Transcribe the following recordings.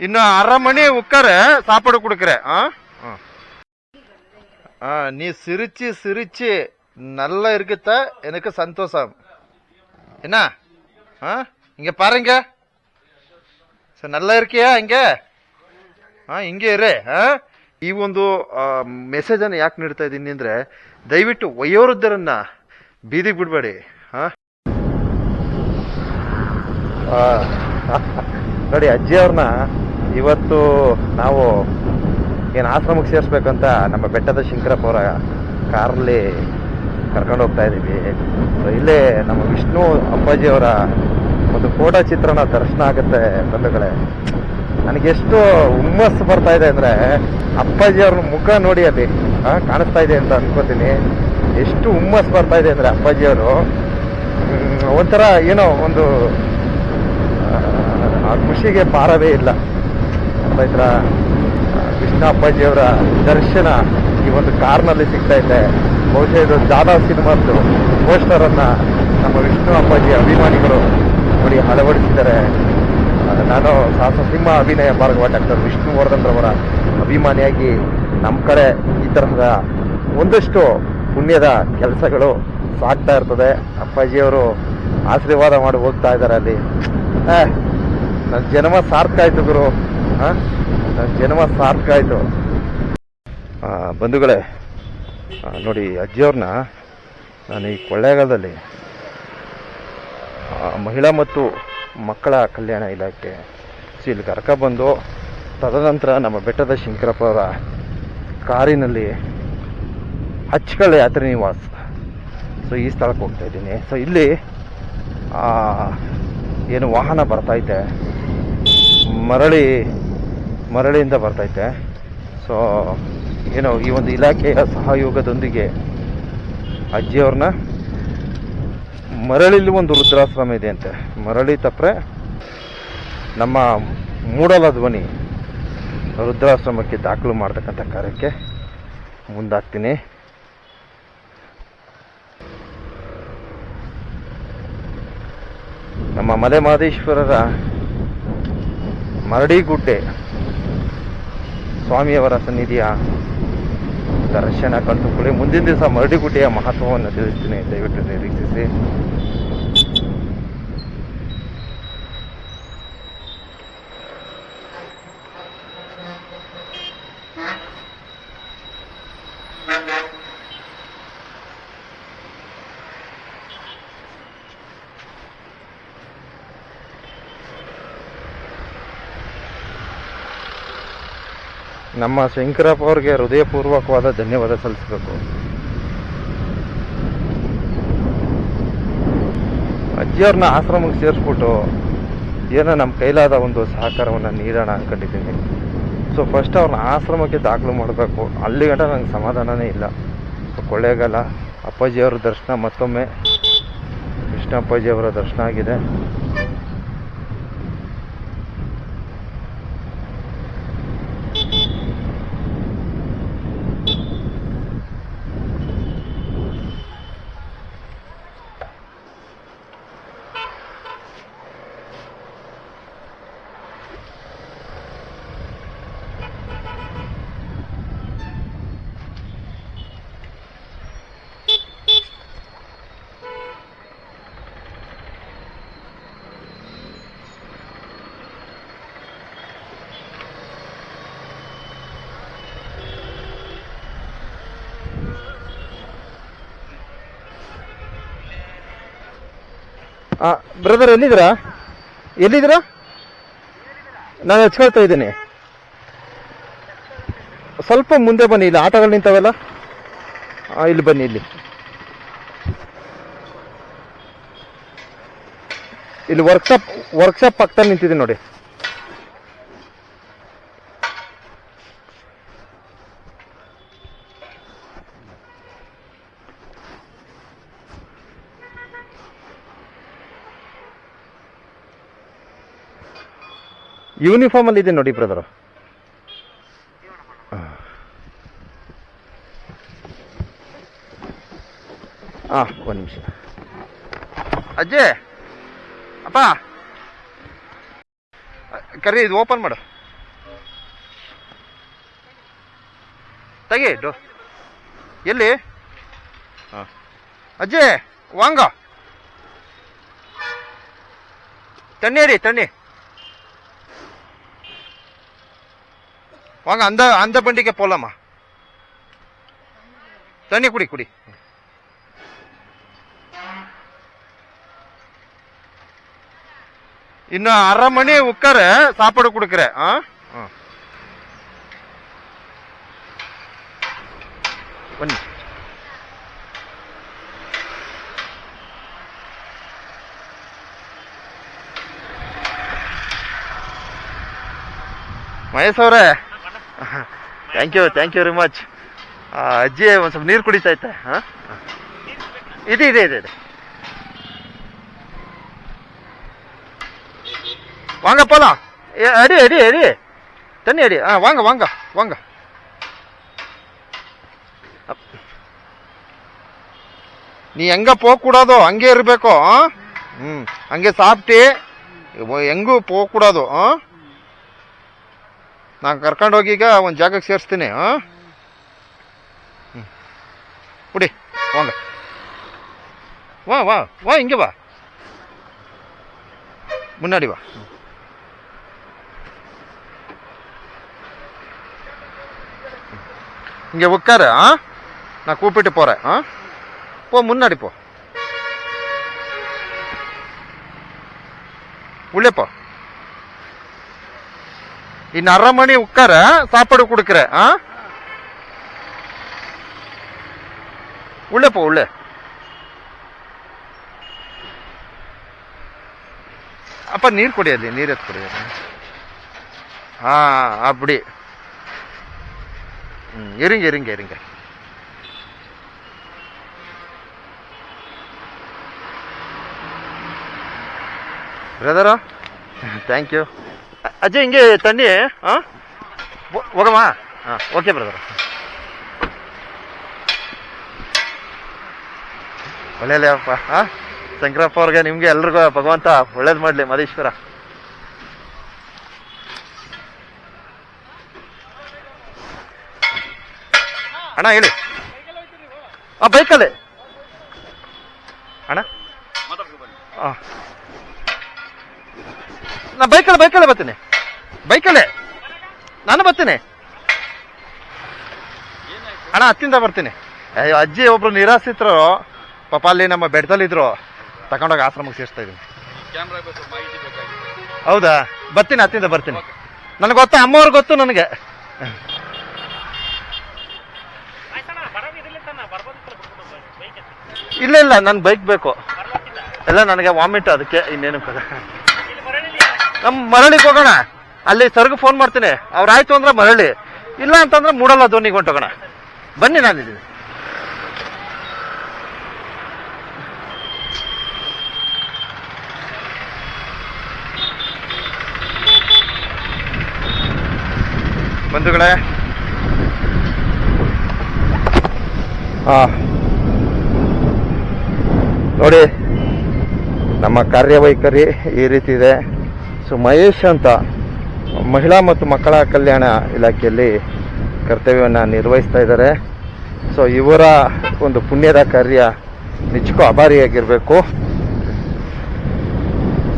இன்னும் அரை மணி உட்கார சாப்பாடு கொடுக்குற ஆ நீ சிரிச்சு சிரிச்சு நல்லா இருக்குத்த எனக்கு சந்தோஷம் என்ன ஆ இங்க பாருங்க ಸರ್ ನಲ್ಲ ಇರ್ಕೆಯಾ ಹಿಂಗೆ ಹಾಂ ಹಿಂಗೆ ಇರೇ ಹಾಂ ಈ ಒಂದು ಮೆಸೇಜನ್ನು ಯಾಕೆ ನೀಡ್ತಾ ಇದ್ದೀನಿ ಅಂದರೆ ದಯವಿಟ್ಟು ವಯೋವೃದ್ಧರನ್ನು ಬೀದಿಗೆ ಬಿಡಬೇಡಿ ಹಾಂ ನೋಡಿ ಅಜ್ಜಿಯವ್ರನ್ನ ಇವತ್ತು ನಾವು ಏನು ಆಶ್ರಮಕ್ಕೆ ಸೇರಿಸ್ಬೇಕಂತ ನಮ್ಮ ಬೆಟ್ಟದ ಶಂಕರಪ್ಪ ಅವರ ಕಾರಲ್ಲಿ ಕರ್ಕೊಂಡು ಹೋಗ್ತಾ ಇದ್ದೀವಿ ಸೊ ಇಲ್ಲೇ ನಮ್ಮ ವಿಷ್ಣು ಅಪ್ಪಾಜಿ ಅವರ ಒಂದು ಫೋಟೋ ಚಿತ್ರಣ ದರ್ಶನ ಆಗುತ್ತೆ ಬಂಧುಗಳೇ. ನನಗೆಷ್ಟು ಹುಮ್ಮಸ್ಸು ಬರ್ತಾ ಇದೆ ಅಂದರೆ ಅಪ್ಪಾಜಿ ಅವ್ರ ಮುಖ ನೋಡಿ ಅಲ್ಲಿ ಕಾಣಿಸ್ತಾ ಇದೆ ಅಂತ ಅನ್ಕೋತೀನಿ. ಎಷ್ಟು ಹುಮ್ಮಸ್ಸು ಬರ್ತಾ ಇದೆ ಅಂದರೆ ಅಪ್ಪಾಜಿ ಅವರು. ಒಂಥರ ಏನೋ ಒಂದು ಆ, ಖುಷಿಗೆ ಪಾರವೇ ಇಲ್ಲ. ಆಯ್ತಾ ಕೃಷ್ಣ ಅಪ್ಪಾಜಿಯವರ ದರ್ಶನ ಈ ಒಂದು ಕಾರ್ನಲ್ಲಿ ಸಿಗ್ತಾ ಇದೆ. ಬಹುಶಃ ಇದು ಜಾದಾ ಸಿನಿಮಾದ್ದು ಪೋಸ್ಟರ್ ಅನ್ನ ನಮ್ಮ ವಿಷ್ಣು ಅಪ್ಪಾಜಿ ಅಭಿಮಾನಿಗಳು ನೋಡಿ ಅಳವಡಿಸಿದ್ದಾರೆ. ನಾನು ಸಾಹಸ ಸಿಂಹ ಅಭಿನಯ ಭಾರ್ಗವ ಡಾಕ್ಟರ್ ವಿಷ್ಣುವರ್ಧನ್ ರವರ ಅಭಿಮಾನಿಯಾಗಿ ನಮ್ಮ ಕಡೆ ಈ ತರಹದ ಒಂದಷ್ಟು ಪುಣ್ಯದ ಕೆಲಸಗಳು ಸಾಗ್ತಾ ಇರ್ತದೆ. ಅಪ್ಪಾಜಿಯವರು ಆಶೀರ್ವಾದ ಮಾಡಿ ಹೋಗ್ತಾ ಇದ್ದಾರೆ ಅಲ್ಲಿ. ನನ್ನ ಜನ್ಮ ಸಾರ್ಥಕ ಆಯ್ತು ಗುರು? ನನ್ನ ಜನ್ಮ ಸಾರ್ಥಕ ಆಯಿತು. ಬಂಧುಗಳೇ ನೋಡಿ, ಅಜ್ಜಿಯವ್ರನ್ನ ನಾನು ಈ ಕೊಳ್ಳೇಗಾಲದಲ್ಲಿ ಮಹಿಳಾ ಮತ್ತು ಮಕ್ಕಳ ಕಲ್ಯಾಣ ಇಲಾಖೆ ಸೊ ಇಲ್ಲಿ ಕರ್ಕೊಬಂದು ತದನಂತರ ನಮ್ಮ ಬೆಟ್ಟದ ಶಂಕರಪ್ಪ ಅವರ ಕಾರಿನಲ್ಲಿ ಹಚ್ಕಳ ಯಾತ್ರೆ ನಿವಾಸ. ಸೊ ಈ ಸ್ಥಳಕ್ಕೆ ಹೋಗ್ತಾ ಇದ್ದೀನಿ. ಸೊ ಇಲ್ಲಿ ಏನು ವಾಹನ ಬರ್ತೈತೆ ಮರಳಿ ಮರಳಿಯಿಂದ ಬರ್ತೈತೆ. ಸೊ ಏನೋ ಈ ಒಂದು ಇಲಾಖೆಯ ಸಹಯೋಗದೊಂದಿಗೆ ಅಜ್ಜಿಯವ್ರನ್ನ ಮರಳಿಲಿ ಒಂದು ರುದ್ರಾಶ್ರಮ ಇದೆ ಅಂತೆ. ಮರಳಿ ತಪ್ಪರೆ ನಮ್ಮ ಮೂಡಲ ಧ್ವನಿ ರುದ್ರಾಶ್ರಮಕ್ಕೆ ದಾಖಲು ಮಾಡ್ತಕ್ಕಂಥ ಕಾರ್ಯಕ್ಕೆ ಮುಂದಾಗ್ತೀನಿ. ನಮ್ಮ ಮಲೆ ಮಹದೇಶ್ವರರ ಮರಡಿಗುಡ್ಡೆ ಸ್ವಾಮಿಯವರ ಸನ್ನಿಧಿಯ ದರ್ಶನ ಕಂಡುಕೊಳ್ಳಿ. ಮುಂದಿನ ದಿವಸ ಮರಡಿಗುಡ್ಡೆಯ ಮಹತ್ವವನ್ನು ತಿಳಿಸ್ತೀನಿ ದಯವಿಟ್ಟು ನಿರೀಕ್ಷಿಸಿ. ನಮ್ಮ ಶಂಕರಪ್ಪ ಅವ್ರಿಗೆ ಹೃದಯಪೂರ್ವಕವಾದ ಧನ್ಯವಾದ ಸಲ್ಲಿಸಬೇಕು. ಅಜ್ಜಿಯವ್ರನ್ನ ಆಶ್ರಮಕ್ಕೆ ಸೇರಿಸ್ಬಿಟ್ಟು ಏನೋ ನಮ್ಮ ಕೈಲಾದ ಒಂದು ಸಹಕಾರವನ್ನು ನೀಡೋಣ ಅಂದ್ಕೊಂಡಿದ್ದೀನಿ ಸೊ ಫಸ್ಟ್ ಅವ್ರನ್ನ ಆಶ್ರಮಕ್ಕೆ ದಾಖಲು ಮಾಡಬೇಕು. ಅಲ್ಲಿ ಗಂಟ ನಂಗೆ ಸಮಾಧಾನನೇ ಇಲ್ಲ. ಸೊ ಕೊಳ್ಳೇಗಾಲ ಅಪ್ಪಾಜಿಯವ್ರ ದರ್ಶನ ಮತ್ತೊಮ್ಮೆ ಕೃಷ್ಣ ಅಪ್ಪಾಜಿಯವರ ದರ್ಶನ ಆಗಿದೆ. ಬ್ರದರ್ ಎಲ್ಲಿದ್ದೀರಾ? ಎಲ್ಲಿದ್ದೀರಾ? ನಾನು ಹಚ್ಕೊಳ್ತಾ ಇದ್ದೀನಿ. ಸ್ವಲ್ಪ ಮುಂದೆ ಬನ್ನಿ, ಇಲ್ಲಿ ಆಟೋಗಳು ನಿಂತವೆಲ್ಲ? ಇಲ್ಲಿ ಬನ್ನಿ, ಇಲ್ಲಿ. ಇಲ್ಲಿ ವರ್ಕ್ಶಾಪ್ ವರ್ಕ್ಶಾಪ್ ಪಕ್ಕದಲ್ಲಿ ನಿಂತಿದ್ದೀನಿ ನೋಡಿ. ಯೂನಿಫಾರ್ಮ್ ಅಲ್ಲಿ ಇದೆ ನೋಡಿ ಬ್ರದರು ಒಂದು ನಿಮಿಷ. ಅಜ್ಜೆ, ಅಪ್ಪ. ಕರಿ ಇದು ಓಪನ್ ಮಾಡು. ತೆಗಿ, ಡೋ. ಎಲ್ಲಿ? ಅಜ್ಜೆ, ವಾಂಗ. ತಣ್ಣಿ. ರೀ வாங்க அந்த அந்த பண்டிகை போகலாமா தண்ணி குடி குடி. இன்னும் அரை மணி உட்கார சாப்பாடு கொடுக்குற. ஆ? ஒன்று Maheshwara Thank you thank you very much ಅಜ್ಜಿ ಒಂದು ಸ್ವಲ್ಪ ನೀರು ಕುಡಿತಾ ಇತ್ತೆ ಹಾಂ ಇದೆ ಇದೆ ಇದೆ ಇದೆ வாங்க போலாம் ஏ, அடி அடி அடி தண்ணி அடி ஆ வாங்க வாங்க வாங்க ಅಪ್. ನೀ ಹೆಂಗ ಹೋಗ್ಕೂಡೋದು ಹಂಗೆ ಇರಬೇಕು ಹ್ಮ್ ಹಂಗೆ ಸಾಪ್ಟಿ ಹೆಂಗೂ ಹೋಗ್ಕೂಡೋದು ಆ ನಾನು ಕರ್ಕೊಂಡೋಗಿ ಈಗ ಒಂದು ಜಾಗಕ್ಕೆ ಸೇರಿಸ್ತೀನಿ ಆ ಹ್ಮ್. ಕುಡಿ ವಾಂಗ வா வா வா இங்க வா முன்னாடி வா இங்க உட்காரு ஆ நான் கூப்பிட்டு போறேன் ஆ போ முன்னாடி போ உள்ளே போ இன்னும் அரை மணி உட்கார சாப்பாடு கொடுக்குற ஆ? உள்ள போ உள்ள. அப்ப நீர் குடியாது நீர் எத்து குடியாது. ஆ அப்படி. இருங்க இருங்க இருங்க. பிரதரா தேங்க்யூ ಅಜ್ಜಿ, ಹಿಂಗೆ ತನ್ನಿ ಹಾಂ ಹೋಗಮ್ಮ. ಓಕೆ ಬ್ರದರ್ ಒಳ್ಳೇಲೆ ಅಪ್ಪ ಹಾಂ ಶಂಕರಪ್ಪ ಅವ್ರಿಗೆ, ನಿಮಗೆ ಎಲ್ರಿಗೂ ಭಗವಂತ ಒಳ್ಳೇದು ಮಾಡಲಿ ಮಧೇಶ್ವರ ಅಣ್ಣ, ಹೇಳಿ. ಆ, ಬೈಕಲ್ಲಿ. ಅಣ್ಣ. ಹಾಂ ನಾ ಬೈಕಲ್ಲಿ, ಬೈಕಲ್ಲೇ ಬರ್ತೀನಿ. ಬೈಕಲ್ಲೇ? ನಾನು ಬರ್ತೀನಿ. ಅಣ್ಣ ಹತ್ತಿಂದ ಬರ್ತೀನಿ. ಅಯ್ಯೋ, ಅಜ್ಜಿ ಒಬ್ರು ನಿರಾಶ್ರಿತರು. ಪಾಪ ಅಲ್ಲಿ ನಮ್ಮ ಬೆಟ್ಟದಲ್ಲಿದ್ರು ತಗೊಂಡೋಗಿ ಆಶ್ರಮಕ್ಕೆ ಸೇರಿಸ್ತಾ ಇದ್ದೀನಿ. ಹೌದಾ? ಬರ್ತೀನಿ ಹತ್ತಿಂದ ಬರ್ತೀನಿ. ನನಗೆ ಗೊತ್ತಾ ಅಮ್ಮವ್ರಿಗೆ ಗೊತ್ತು ನನಗೆ. ಇಲ್ಲ ಇಲ್ಲ ನನ್ನ ಬೈಕ್ ಬೇಕು. ಎಲ್ಲ ನನಗೆ ವಾಮಿಟ್, ಅದಕ್ಕೆ ಇನ್ನೇನು ಕದ ನಮ್ಮ ಮರಳಿಗೆ ಹೋಗೋಣ. ಅಲ್ಲಿ ಸರ್ಗ್ ಫೋನ್ ಮಾಡ್ತೀನಿ. ಅವ್ರು ಆಯ್ತು ಅಂದ್ರೆ ಮರಳಿ. ಇಲ್ಲ ಅಂತಂದ್ರೆ ಮೂಡಲ್ಲ ಧೋನಿಗೆ ಹೊಂಟೋಗೋಣ ಬನ್ನಿ ನಾನು ನಾನಿದ್ದೀನಿ ಬಂಧುಗಳೇ. ಹಾ. ನೋಡಿ, ನಮ್ಮ ಕಾರ್ಯವೈಖರಿ ಈ ರೀತಿ ಇದೆ. ಸೊ ಮಹೇಶ್ ಅಂತ ಮಹಿಳಾ ಮತ್ತು ಮಕ್ಕಳ ಕಲ್ಯಾಣ ಇಲಾಖೆಯಲ್ಲಿ ಕರ್ತವ್ಯವನ್ನು ನಿರ್ವಹಿಸ್ತಾ ಇದ್ದಾರೆ. ಸೊ ಇವರ ಒಂದು ಪುಣ್ಯದ ಕಾರ್ಯ ನಿಜಕ್ಕೂ ಅಭಾರಿಯಾಗಿರಬೇಕು.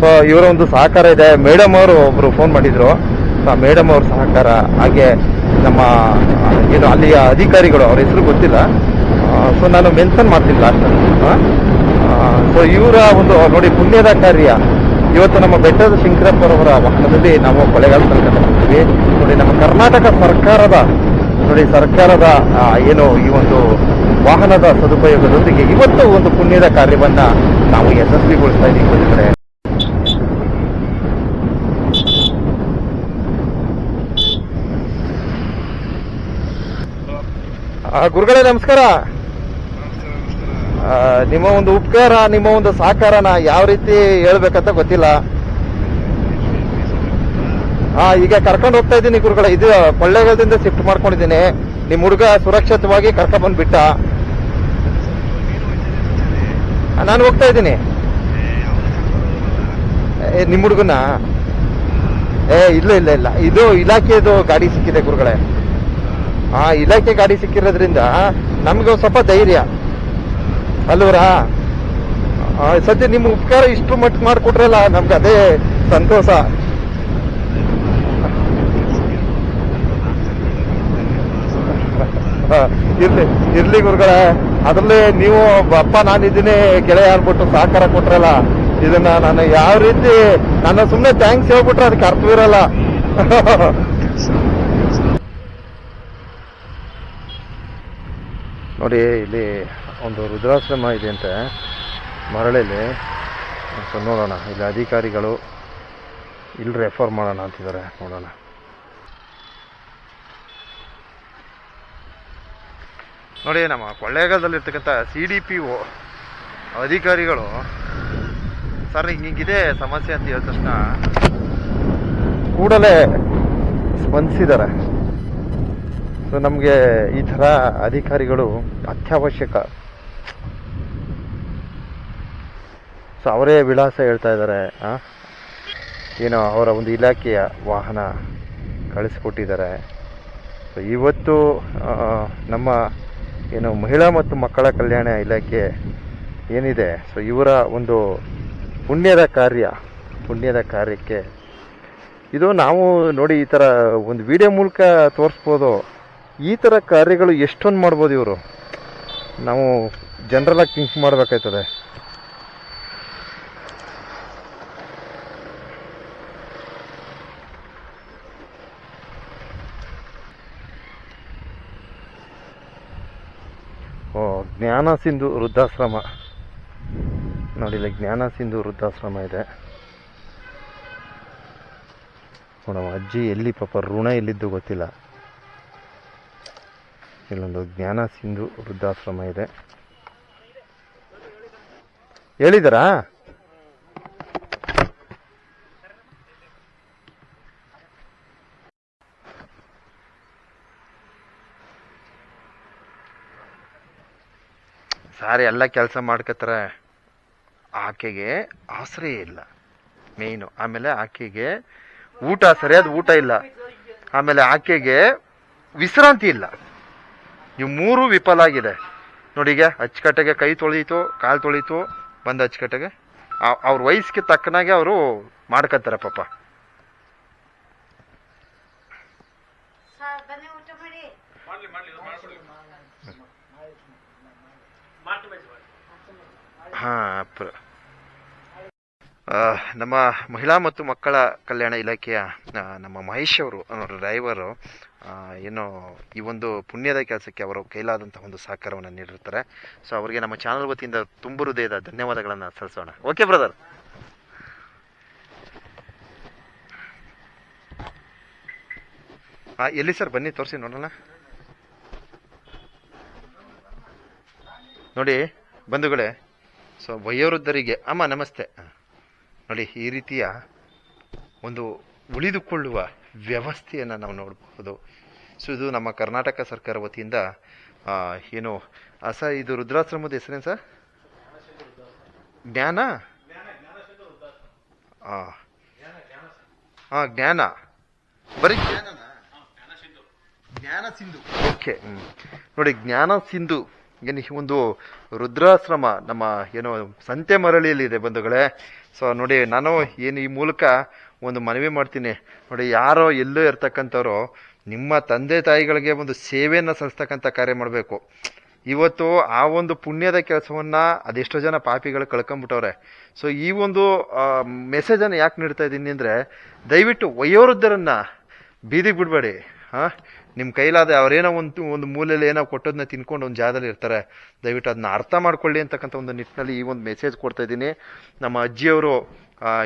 ಸೊ ಇವರ ಒಂದು ಸಹಕಾರ ಇದೆ. ಮೇಡಮ್ ಅವರು ಒಬ್ಬರು ಫೋನ್ ಮಾಡಿದರು. ಸೊ ಆ ಮೇಡಮ್ ಅವ್ರ ಸಹಕಾರ, ಹಾಗೆ ನಮ್ಮ, ಏನು ಅಲ್ಲಿಯ ಅಧಿಕಾರಿಗಳು, ಅವ್ರ ಹೆಸರು ಗೊತ್ತಿಲ್ಲ. ಸೊ ನಾನು ಮೆನ್ಷನ್ ಮಾಡ್ತೀನಿ ಲಾಸ್ಟ್ ಸೊ ಇವರ ಒಂದು, ನೋಡಿ, ಪುಣ್ಯದ ಕಾರ್ಯ ಇವತ್ತು ನಮ್ಮ ಬೆಟ್ಟದ ಶಂಕರಪ್ಪರವರ ವಾಹನದಲ್ಲಿ ನಾವು ಕೊಲೆಗಾಲ ತನಕ ನೋಡಿ, ನಮ್ಮ ಕರ್ನಾಟಕ ಸರ್ಕಾರದ, ನೋಡಿ, ಸರ್ಕಾರದ ಏನು ಈ ಒಂದು ವಾಹನದ ಸದುಪಯೋಗದೊಂದಿಗೆ ಇವತ್ತು ಒಂದು ಪುಣ್ಯದ ಕಾರ್ಯವನ್ನ ನಾವು ಯಶಸ್ವಿಗೊಳಿಸ್ತಾ ಇದ್ದೀವಿ ಕಡೆ ಗುರುಗಳೇ, ನಮಸ್ಕಾರ. ನಿಮ್ಮ ಒಂದು ಉಪಕಾರ ನಿಮ್ಮ ಒಂದು ಸಹಕಾರನ ಯಾವ ರೀತಿ ಹೇಳ್ಬೇಕಂತ ಗೊತ್ತಿಲ್ಲ. ಹಾ ಈಗ ಕರ್ಕೊಂಡು ಹೋಗ್ತಾ ಇದ್ದೀನಿ ಗುರುಗಳ ಇದು ಕೊಳ್ಳೇಗಾಲದಿಂದ ಶಿಫ್ಟ್ ಮಾಡ್ಕೊಂಡಿದ್ದೀನಿ. ನಿಮ್ಮ ಹುಡುಗ ಸುರಕ್ಷಿತವಾಗಿ ಕರ್ಕೊಂಡ್ ಬಂದ್ಬಿಟ್ಟ. ನಾನು ಹೋಗ್ತಾ ಇದ್ದೀನಿ. ಏ, ನಿಮ್ ಹುಡುಗನ? ಏ ಇಲ್ಲ ಇಲ್ಲ ಇಲ್ಲ. ಇದು ಇಲಾಖೆದು ಗಾಡಿ ಸಿಕ್ಕಿದೆ ಗುರುಗಳೇ. ಆ ಇಲಾಖೆ ಗಾಡಿ ಸಿಕ್ಕಿರೋದ್ರಿಂದ ನಮ್ಗೆ ಸ್ವಲ್ಪ ಧೈರ್ಯ. ಅಲ್ವರಾ ಸದ್ಯ ನಿಮ್ಮ ಉಪಕಾರ ಇಷ್ಟು ಮಟ್ಟ ಮಾಡಿಕೊಟ್ರಲ್ಲ, ನಮ್ಗೆ ಅದೇ ಸಂತೋಷ. ಇರ್ಲಿ ಇರ್ಲಿ ಗುರುಗಳ, ಅದ್ರಲ್ಲಿ ನೀವು ಅಪ್ಪ, ನಾನಿದ್ದೀನಿ, ಗೆಳೆಯ ಅನ್ಬಿಟ್ಟು ಸಹಕಾರ ಕೊಟ್ರಲ್ಲ, ಇದನ್ನ ನಾನು ಯಾವ ರೀತಿ, ನನ್ನ ಸುಮ್ಮನೆ ಥ್ಯಾಂಕ್ಸ್ ಹೇಳ್ಬಿಟ್ರೆ ಅದಕ್ಕೆ ಅರ್ಥವಿರಲ್ಲ ನೋಡಿ, ಇಲ್ಲಿ ಒಂದು ರುದ್ರಾಶ್ರಮ ಇದೆ ಅಂತೆ. ಮರಳಲ್ಲಿ. ಸೊ ನೋಡೋಣ. ಇಲ್ಲಿ ಅಧಿಕಾರಿಗಳು ಇಲ್ಲಿ ರೆಫರ್ ಮಾಡೋಣ ಅಂತಿದ್ದಾರೆ. ನೋಡೋಣ. ನೋಡಿ ನಮ್ಮ ಕೊಳ್ಳೇಗಾಲದಲ್ಲಿರ್ತಕ್ಕಂಥ ಸಿ ಡಿ ಪಿ ಒ ಅಧಿಕಾರಿಗಳು. ಸರ್ ಹಿಂಗಿದೆ ಸಮಸ್ಯೆ ಅಂತ ಹೇಳಿದ ತಕ್ಷಣ ಕೂಡಲೇ ಸ್ಪಂದಿಸಿದ್ದಾರೆ. ಸೊ ನಮಗೆ ಈ ಥರ ಅಧಿಕಾರಿಗಳು ಅತ್ಯವಶ್ಯಕ. ಸೊ ಅವರೇ ವಿಳಾಸ ಹೇಳ್ತಾ ಇದ್ದಾರೆ? ಏನೋ ಅವರ ಒಂದು ಇಲಾಖೆಯ ವಾಹನ ಕಳಿಸ್ಕೊಟ್ಟಿದ್ದಾರೆ. ಸೊ ಇವತ್ತು ನಮ್ಮ ಏನು ಮಹಿಳಾ ಮತ್ತು ಮಕ್ಕಳ ಕಲ್ಯಾಣ ಇಲಾಖೆ ಏನಿದೆ? ಸೊ ಇವರ ಒಂದು ಪುಣ್ಯದ ಕಾರ್ಯ, ಪುಣ್ಯದ ಕಾರ್ಯಕ್ಕೆ ಇದು ನಾವು ನೋಡಿ ಈ ಥರ ಒಂದು ವಿಡಿಯೋ ಮೂಲಕ ತೋರಿಸ್ಬೋದು. ಈ ಥರ ಕಾರ್ಯಗಳು ಎಷ್ಟೊಂದು ಮಾಡ್ಬೋದು ಇವರು. ನಾವು ಜನರಲಾಗಿ ಥಿಂಕ್ ಮಾಡಬೇಕಾಯ್ತದೆ. ಜ್ಞಾನ ಸಿಂಧು ವೃದ್ಧಾಶ್ರಮ. ನೋಡಿ, ಇಲ್ಲಿ ಜ್ಞಾನ ಸಿಂಧು ವೃದ್ಧಾಶ್ರಮ ಇದೆ. ನೋಡಮ್ಮ, ಅಜ್ಜಿ ಎಲ್ಲಿ? ಪಾಪ ಋಣ ಎಲ್ಲಿದ್ದು ಗೊತ್ತಿಲ್ಲ. ಇಲ್ಲೊಂದು ಜ್ಞಾನ ಸಿಂಧು ವೃದ್ಧಾಶ್ರಮ ಇದೆ. ಹೇಳಿದಾರಾ? ಸಾರಿ ಎಲ್ಲ ಕೆಲಸ ಮಾಡ್ಕೋತಾರೆ, ಆಕೆಗೆ ಆಸರೆ ಇಲ್ಲ. ಮೇಯ್ನು. ಆಮೇಲೆ ಆಕೆಗೆ ಊಟ, ಸರಿಯಾದ ಊಟ ಇಲ್ಲ. ಆಮೇಲೆ ಆಕೆಗೆ ವಿಶ್ರಾಂತಿ ಇಲ್ಲ. ಇವು ಮೂರು ವಿಫಲ ಆಗಿದೆ. ನೋಡಿಗೆ ಅಚ್ಚುಕಟ್ಟೆಗೆ ಕೈ ತೊಳೀತು, ಕಾಲು ತೊಳೀತು, ಬಂದ ಅಚ್ಚುಕಟ್ಟೆಗೆ. ಅವ್ರ ವಯಸ್ಸಿಗೆ ತಕ್ಕನಾಗೆ ಅವರು ಮಾಡ್ಕೊತಾರೆ ಪಾಪ ಸರ್ ಬನ್ನಿ ಊಟ ಮಾಡಿ ಹಾಂ ಪ್ರ ನಮ್ಮ ಮಹಿಳಾ ಮತ್ತು ಮಕ್ಕಳ ಕಲ್ಯಾಣ ಇಲಾಖೆಯ ನಮ್ಮ ಮಹೇಶ್ ಅವರು ಡ್ರೈವರು ಏನು ಈ ಒಂದು ಪುಣ್ಯದ ಕೆಲಸಕ್ಕೆ ಅವರು ಕೈಲಾದಂಥ ಒಂದು ಸಹಕಾರವನ್ನು ನೀಡಿರ್ತಾರೆ. ಸೊ ಅವರಿಗೆ ನಮ್ಮ ಚಾನಲ್ ವತಿಯಿಂದ ತುಂಬ ಹೃದಯದ ಧನ್ಯವಾದಗಳನ್ನು ಸಲ್ಲಿಸೋಣ. ಓಕೆ ಬ್ರದರ್ ಎಲ್ಲಿ ಸರ್ ಬನ್ನಿ, ತೋರಿಸಿ, ನೋಡೋಣ. ನೋಡಿ, ಬಂಧುಗಳೇ ಸೊ ವಯೋವೃದ್ಧರಿಗೆ ಅಮ್ಮ ನಮಸ್ತೆ. ನೋಡಿ ಈ ರೀತಿಯ ಒಂದು ಉಳಿದುಕೊಳ್ಳುವ ವ್ಯವಸ್ಥೆಯನ್ನು ನಾವು ನೋಡಬಹುದು. ಸೊ ಇದು ನಮ್ಮ ಕರ್ನಾಟಕ ಸರ್ಕಾರ ವತಿಯಿಂದ ಏನು ಅಸ ಇದು ರುದ್ರಾಶ್ರಮದ ಹೆಸರೇನು ಸರ್? ಜ್ಞಾನ? ಹಾಂ ಹಾಂ ಜ್ಞಾನ. ಬರೀ ಜ್ಞಾನ ಜ್ಞಾನ ಸಿಂಧು. ಓಕೆ ನೋಡಿ ಜ್ಞಾನ ಸಿಂಧು. ಏನು ಒಂದು ರುದ್ರಾಶ್ರಮ, ನಮ್ಮ ಏನು ಸಂತೆ ಮರಳಿಯಲ್ಲಿದೆ ಬಂಧುಗಳೇ. ಸೊ ನೋಡಿ, ನಾನು ಏನು ಈ ಮೂಲಕ ಒಂದು ಮನವಿ ಮಾಡ್ತೀನಿ. ನೋಡಿ, ಯಾರೋ ಎಲ್ಲೋ ಇರ್ತಕ್ಕಂಥವ್ರು ನಿಮ್ಮ ತಂದೆ ತಾಯಿಗಳಿಗೆ ಒಂದು ಸೇವೆಯನ್ನು ಸಲ್ಲಿಸ್ತಕ್ಕಂಥ ಕಾರ್ಯ ಮಾಡಬೇಕು. ಇವತ್ತು ಆ ಒಂದು ಪುಣ್ಯದ ಕೆಲಸವನ್ನು ಅದೆಷ್ಟೋ ಜನ ಪಾಪಿಗಳು ಕಳ್ಕೊಂಬಿಟ್ಟವ್ರೆ ಸೊ ಈ ಒಂದು ಮೆಸೇಜನ್ನು ಯಾಕೆ ನೀಡ್ತಾ ಇದ್ದೀನಿ ಅಂದರೆ ದಯವಿಟ್ಟು ವಯೋವೃದ್ಧರನ್ನು ಬೀದಿಗೆ ಬಿಡಬೇಡಿ. ಹಾಂ? ನಿಮ್ಮ ಕೈಲಾದ ಅವರೇನೋ ಒಂದು ಒಂದು ಮೂಲೆಯಲ್ಲಿ ಏನೋ ಕೊಟ್ಟೋದನ್ನ ತಿನ್ಕೊಂಡು ಒಂದು ಜಾಗದಲ್ಲಿ ಇರ್ತಾರೆ. ದಯವಿಟ್ಟು ಅದನ್ನ ಅರ್ಥ ಮಾಡ್ಕೊಳ್ಳಿ ಅಂತಕ್ಕಂಥ ಒಂದು ನಿಟ್ಟಿನಲ್ಲಿ ಈ ಒಂದು ಮೆಸೇಜ್ ಕೊಡ್ತಾ ಇದ್ದೀನಿ. ನಮ್ಮ ಅಜ್ಜಿಯವರು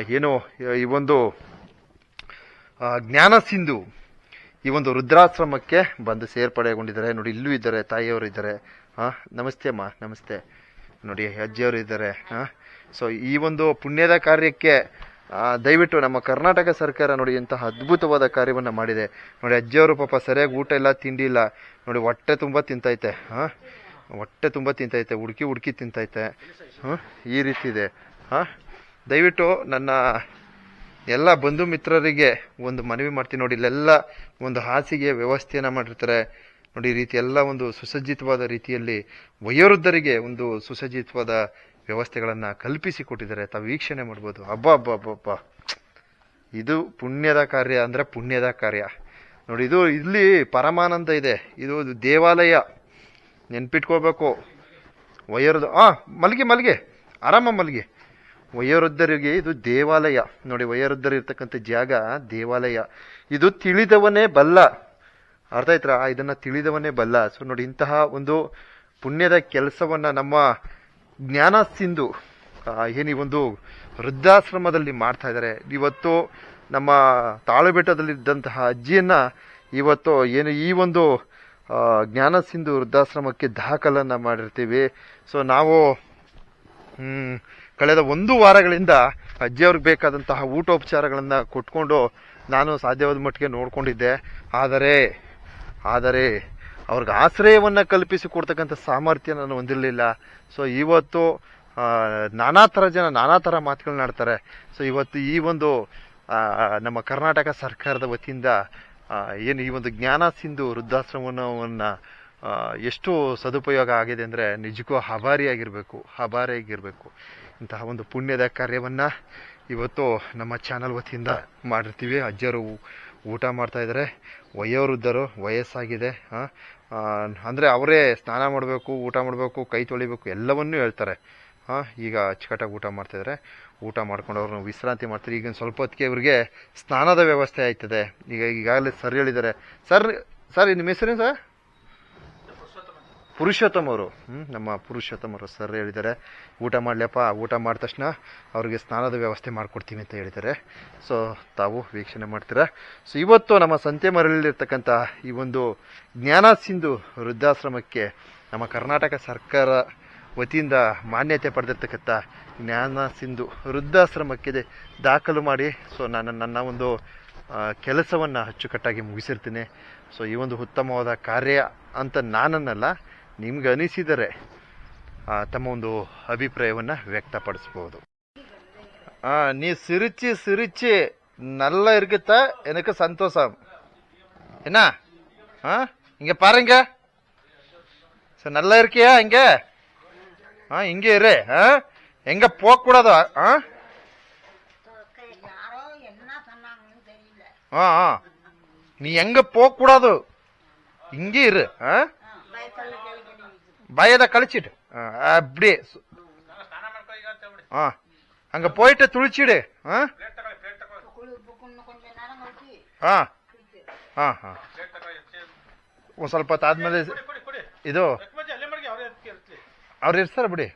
ಏನು, ಈ ಒಂದು ಜ್ಞಾನ ಸಿಂಧು ಈ ಒಂದು ರುದ್ರಾಶ್ರಮಕ್ಕೆ ಬಂದು ಸೇರ್ಪಡೆಗೊಂಡಿದ್ದಾರೆ. ನೋಡಿ, ಇಲ್ಲೂ ಇದ್ದಾರೆ, ತಾಯಿಯವರು ಇದ್ದಾರೆ. ಹಾಂ? ನಮಸ್ತೆ ಅಮ್ಮ, ನಮಸ್ತೆ. ನೋಡಿ, ಅಜ್ಜಿಯವರು ಇದ್ದಾರೆ. ಹಾಂ? ಸೊ ಈ ಒಂದು ಪುಣ್ಯದ ಕಾರ್ಯಕ್ಕೆ ದಯವಿಟ್ಟು ನಮ್ಮ ಕರ್ನಾಟಕ ಸರ್ಕಾರ ನೋಡಿ ಇಂತಹ ಅದ್ಭುತವಾದ ಕಾರ್ಯವನ್ನು ಮಾಡಿದೆ. ನೋಡಿ, ಅಜ್ಜಿಯವರು ಪಾಪ ಸರಿಯಾಗಿ ಊಟ ಇಲ್ಲ, ತಿಂಡಿ ಇಲ್ಲ. ನೋಡಿ, ಹೊಟ್ಟೆ ತುಂಬ ತಿಂತೈತೆ, ಹಾಂ? ಹೊಟ್ಟೆ ತುಂಬ ತಿಂತೈತೆ ಹುಡುಕಿ ಹುಡುಕಿ ತಿಂತೈತೆ, ಹಾಂ? ಈ ರೀತಿ ಇದೆ, ಹಾಂ? ದಯವಿಟ್ಟು ನನ್ನ ಎಲ್ಲ ಬಂಧು ಮಿತ್ರರಿಗೆ ಒಂದು ಮನವಿ ಮಾಡ್ತೀನಿ. ನೋಡಿ, ಇಲ್ಲೆಲ್ಲ ಒಂದು ಹಾಸಿಗೆ ವ್ಯವಸ್ಥೆಯನ್ನು ಮಾಡಿರ್ತಾರೆ. ನೋಡಿ, ಈ ರೀತಿ ಎಲ್ಲ ಒಂದು ಸುಸಜ್ಜಿತವಾದ ರೀತಿಯಲ್ಲಿ ವಯೋವೃದ್ಧರಿಗೆ ಒಂದು ಸುಸಜ್ಜಿತವಾದ ವ್ಯವಸ್ಥೆಗಳನ್ನು ಕಲ್ಪಿಸಿ ಕೊಟ್ಟಿದ್ದಾರೆ ತಾವು ವೀಕ್ಷಣೆ ಮಾಡ್ಬೋದು. ಹಬ್ಬ ಹಬ್ಬ ಹಬ್ಬ ಇದು ಪುಣ್ಯದ ಕಾರ್ಯ ಅಂದರೆ ಪುಣ್ಯದ ಕಾರ್ಯ. ನೋಡಿ, ಇದು ಇಲ್ಲಿ ಪರಮಾನಂದ ಇದೆ. ಇದು ದೇವಾಲಯ. ನೆನ್ಪಿಟ್ಕೋಬೇಕು ವಯೋವೃದ್ಧ ಆ, ಮಲ್ಗೆ ಮಲ್ಗೆ. ಆರಾಮ ಮಲ್ಗೆ. ವಯೋವೃದ್ಧರಿಗೆ ಇದು ದೇವಾಲಯ. ನೋಡಿ ವಯೋವೃದ್ಧರು ಇರ್ತಕ್ಕಂಥ ಜಾಗ ದೇವಾಲಯ. ಇದು ತಿಳಿದವನೇ ಬಲ್ಲ. ಅರ್ಥ ಆಯ್ತಾ ಇದನ್ನ ತಿಳಿದವನೇ ಬಲ್ಲ. ಸೊ, ನೋಡಿ, ಇಂತಹ ಒಂದು ಪುಣ್ಯದ ಕೆಲಸವನ್ನ ನಮ್ಮ ಜ್ಞಾನ ಸಿಂಧು ಏನು ಈ ಒಂದು ವೃದ್ಧಾಶ್ರಮದಲ್ಲಿ ಮಾಡ್ತಾ ಇದ್ದಾರೆ. ಇವತ್ತು ನಮ್ಮ ತಾಳುಬೆಟ್ಟದಲ್ಲಿದ್ದಂತಹ ಅಜ್ಜಿಯನ್ನ ಇವತ್ತು ಏನು ಈ ಒಂದು ಜ್ಞಾನ ಸಿಂಧು ವೃದ್ಧಾಶ್ರಮಕ್ಕೆ ದಾಖಲನ್ನ ಮಾಡಿರ್ತೀವಿ. ಸೊ ನಾವು ಕಳೆದ ಒಂದು ವಾರಗಳಿಂದ ಅಜ್ಜಿಯವ್ರಿಗೆ ಬೇಕಾದಂತಹ ಊಟೋಪಚಾರಗಳನ್ನು ಕೊಟ್ಕೊಂಡು ನಾನು ಸಾಧ್ಯವಾದ ಮಟ್ಟಿಗೆ ನೋಡ್ಕೊಂಡಿದ್ದೆ. ಆದರೆ ಆದರೆ ಅವ್ರಿಗೆ ಆಶ್ರಯವನ್ನು ಕಲ್ಪಿಸಿ ಕೊಡ್ತಕ್ಕಂಥ ಸಾಮರ್ಥ್ಯ ನಾನು ಹೊಂದಿರಲಿಲ್ಲ. ಸೊ ಇವತ್ತು ನಾನಾ ಥರ ಜನ, ನಾನಾ ಥರ ಮಾತುಗಳನ್ನ ಆಡ್ತಾರೆ ಸೊ ಇವತ್ತು ಈ ಒಂದು ನಮ್ಮ ಕರ್ನಾಟಕ ಸರ್ಕಾರದ ವತಿಯಿಂದ ಏನು ಈ ಒಂದು ಜ್ಞಾನ ಸಿಂಧು ವೃದ್ಧಾಶ್ರಮವನ್ನು ಎಷ್ಟು ಸದುಪಯೋಗ ಆಗಿದೆ ಅಂದರೆ ನಿಜಕ್ಕೂ ಹಬಾರಿಯಾಗಿರಬೇಕು ಹಬಾರಿಯಾಗಿರಬೇಕು ಇಂತಹ ಒಂದು ಪುಣ್ಯದ ಕಾರ್ಯವನ್ನು ಇವತ್ತು ನಮ್ಮ ಚಾನಲ್ ವತಿಯಿಂದ ಮಾಡಿರ್ತೀವಿ. ಅಜ್ಜರು ಊಟ ಮಾಡ್ತಾಯಿದ್ದಾರೆ ವಯೋವೃದ್ಧರು, ವಯಸ್ಸಾಗಿದೆ ಅಂದರೆ ಅವರೇ ಸ್ನಾನ ಮಾಡಬೇಕು, ಊಟ ಮಾಡಬೇಕು, ಕೈ ತೊಳಿಬೇಕು, ಎಲ್ಲವನ್ನೂ ಹೇಳ್ತಾರೆ. ಹಾಂ ಈಗ ಅಚ್ಚುಕಟ್ಟಾಗಿ ಊಟ ಮಾಡ್ತಾಯಿದ್ದಾರೆ ಊಟ ಮಾಡ್ಕೊಂಡು ಅವ್ರನ್ನ ವಿಶ್ರಾಂತಿ ಮಾಡ್ತಾರೆ. ಈಗ ಸ್ವಲ್ಪ ಹೊತ್ತಿಗೆ ಇವ್ರಿಗೆ ಸ್ನಾನದ ವ್ಯವಸ್ಥೆ ಆಯ್ತದೆ. ಈಗ ಈಗಾಗಲೇ ಸರ್ ಹೇಳಿದ್ದಾರೆ. ಸರ್ ಸರ್ ನಿಮ್ಮ ಹೆಸರೇನು ಸರ್ ಪುರುಷೋತ್ತಮ್ ಅವರು ಹ್ಮ್, ನಮ್ಮ ಪುರುಷೋತ್ತಮರು ಸರ್ ಹೇಳಿದ್ದಾರೆ. ಊಟ ಮಾಡ್ಲಪ್ಪ ಊಟ ಮಾಡಿದ ತಕ್ಷಣ ಅವ್ರಿಗೆ ಸ್ನಾನದ ವ್ಯವಸ್ಥೆ ಮಾಡಿಕೊಡ್ತೀವಿ ಅಂತ ಹೇಳಿದ್ದಾರೆ. ಸೊ ತಾವು ವೀಕ್ಷಣೆ ಮಾಡ್ತೀರಾ? ಸೊ ಇವತ್ತು ನಮ್ಮ ಸಂತೆ ಮರಳಿರ್ತಕ್ಕಂಥ ಈ ಒಂದು ಜ್ಞಾನ ಸಿಂಧು ವೃದ್ಧಾಶ್ರಮಕ್ಕೆ ನಮ್ಮ ಕರ್ನಾಟಕ ಸರ್ಕಾರ ವತಿಯಿಂದ ಮಾನ್ಯತೆ ಪಡೆದಿರ್ತಕ್ಕಂಥ ಜ್ಞಾನ ಸಿಂಧು ವೃದ್ಧಾಶ್ರಮಕ್ಕೆ ದಾಖಲು ಮಾಡಿ ಸೊ ನಾನು ನನ್ನ ಒಂದು ಕೆಲಸವನ್ನು ಅಚ್ಚುಕಟ್ಟಾಗಿ ಮುಗಿಸಿರ್ತೀನಿ. ಸೊ ಈ ಒಂದು ಉತ್ತಮವಾದ ಕಾರ್ಯ ಅಂತ ನಾನನ್ನಲ್ಲ ನಿಮ್ಗೆ ಅನಿಸಿದರೆ ಆ, ತಮ್ಮ ಒಂದು ಅಭಿಪ್ರಾಯವನ್ನು ವ್ಯಕ್ತಪಡಿಸ್ಬೋದು ಆ, ನೀ ಸಿರಿಚಿ ಸಿರಿಚಿ நல்லா இருக்குத்த எனக்கு சந்தோஷம் என்ன ஆ இங்க பாருங்க சரி நல்லா இருக்கியா இங்க ஆ இங்க இரு ஆ எங்க போக கூடாது ஆ யாரோ என்ன சொன்னாங்கன்னு தெரியல ஆ ஆ நீ எங்க போக கூடாது இங்கே இரு ஆ ಭಯದ ಕಳಿಸಿಡು ಅಬ್ಡಿ ಹಾಂ ಹಂಗೆ ಪೋಯಿಟ್ಟು ತುಳಿಚಿಡು ಹಾಂ ಹಾಂ ಹಾಂ ಹಾಂ ಒಂದು ಸ್ವಲ್ಪ ಹೊತ್ತು ಆದಮೇಲೆ ಇದು ಅವ್ರು ಇರ್ತಾರೆ ಬಿಡಿ